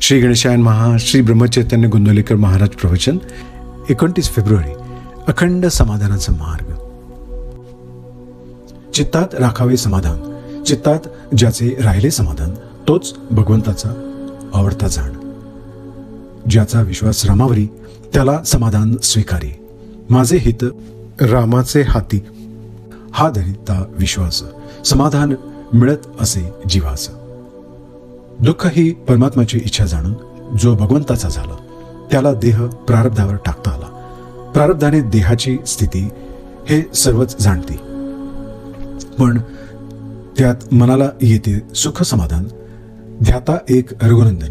श्री गणेशायन महा श्री ब्रह्मचैतन्य गोंदवलेकर महाराज प्रवचन एकोणतीस फेब्रुवारी अखंड समाधानाचा मार्ग. चित्तात राखावे समाधान चित्तात ज्याचे राहिले समाधान तोच भगवंताचा आवडता जाण. ज्याचा विश्वास रामावरी त्याला समाधान स्वीकारी. माझे हित रामाचे हाती. हा धरिता विश्वास समाधान मिळत असे जीवास. दुःख ही परमात्माची इच्छा जाणून जो भगवंताचा झाला त्याला देह प्रारब्धावर टाकता आला. प्रारब्धाने देहाची स्थिती हे सर्वच जाणते. पण त्यात मनाला येते सुख समाधान ध्याता एक रघुनंदन.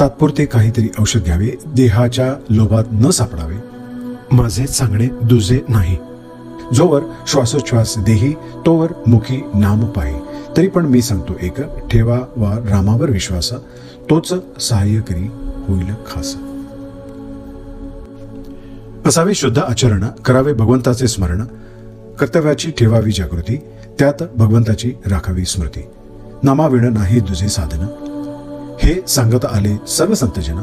तात्पुरते काहीतरी औषध घ्यावे देहाच्या लोभात न सापडावे. माझे सांगणे दुजे नाही. जोवर श्वासोच्छ्वास देही तोवर मुखी नाम पाही तरी पण मी सांगतो एक ठेवा वा रामावर विश्वास तोच सहाय्य करी होईल खास. असावे शुद्ध आचरण करावे भगवंताचे स्मरण कर्तव्याची ठेवावी जागृती त्यात भगवंताची राखावी स्मृती. नामाविण नाही दुजे साधन. हे सांगत आले सर्व संतजन.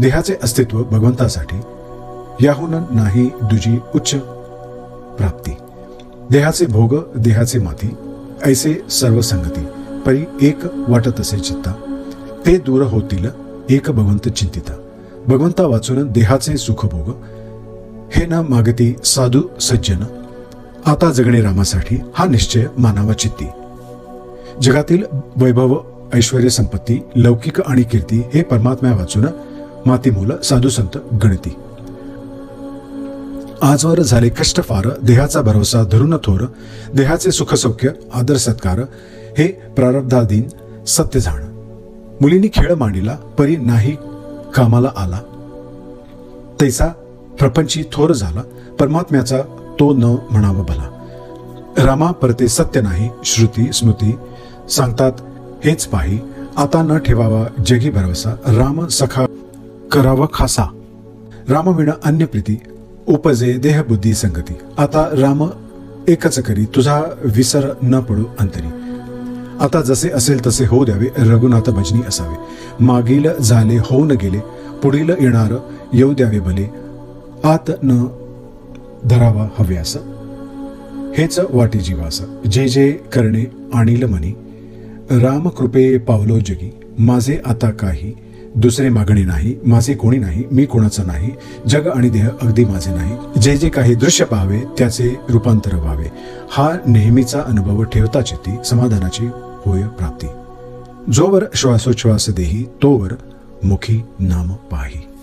देहाचे अस्तित्व भगवंतासाठी. याहून नाही दुजी उच्च प्राप्ती. देहाचे भोग देहाचे माती. ऐसे सर्व संगती परी एक वाटत असे चित्ता. ते दूर होतील एक भगवंत चिंतिता. भगवंता वाचून देहाचे सुखभोग. हे ना मागती साधू सज्जन आता जगणे रामासाठी हा निश्चय मानावा चित्ती. जगातील वैभव ऐश्वर संपत्ती लौकिक आणि कीर्ती हे परमात्म्या वाचून माती मुलं साधू संत गणती. आजवर झाले कष्ट फार देहाचा भरोसा धरून थोर देहाचे सुखसौख्य आदर सत्कार हे प्रारब्धाधीन सत्य जाण मुलींनी खेळ मांडिला परी नाही कामाला आला. तैसा प्रपंची थोर झाला परमात्म्याचा तो न म्हणावा भला. रामा परते सत्य नाही श्रुती स्मृती सांगतात हेच पाही आता न ठेवावा जगी भरवसा राम सखा करावा खासा. राम विण अन्य प्रीती उपजे देहबुद्धी संगती. आता राम एकच करी तुझा विसर न पडू अंतरी. आता जसे असेल तसे होऊ द्यावे रघुनाथ भजनी असावे. मागील झाले होऊन गेले पुढील येणार येऊ द्यावे भले. आत न धरावा हव्यास हेच वाटे जीवास. जे जे करणे आणील मनी. राम कृपे पावलो जगी. माझे आता काही दुसरे मागणी नाही माझे कोणी नाही मी कोणाचं नाही जग आणि देह अगदी माझे नाही. जे जे काही दृश्य पाहावे त्याचे रूपांतर व्हावे. हा नेहमीचा अनुभव ठेवताच येते समाधानाची होय प्राप्ती. जोवर श्वासोच्छ्वास देही तोवर मुखी नाम पाही.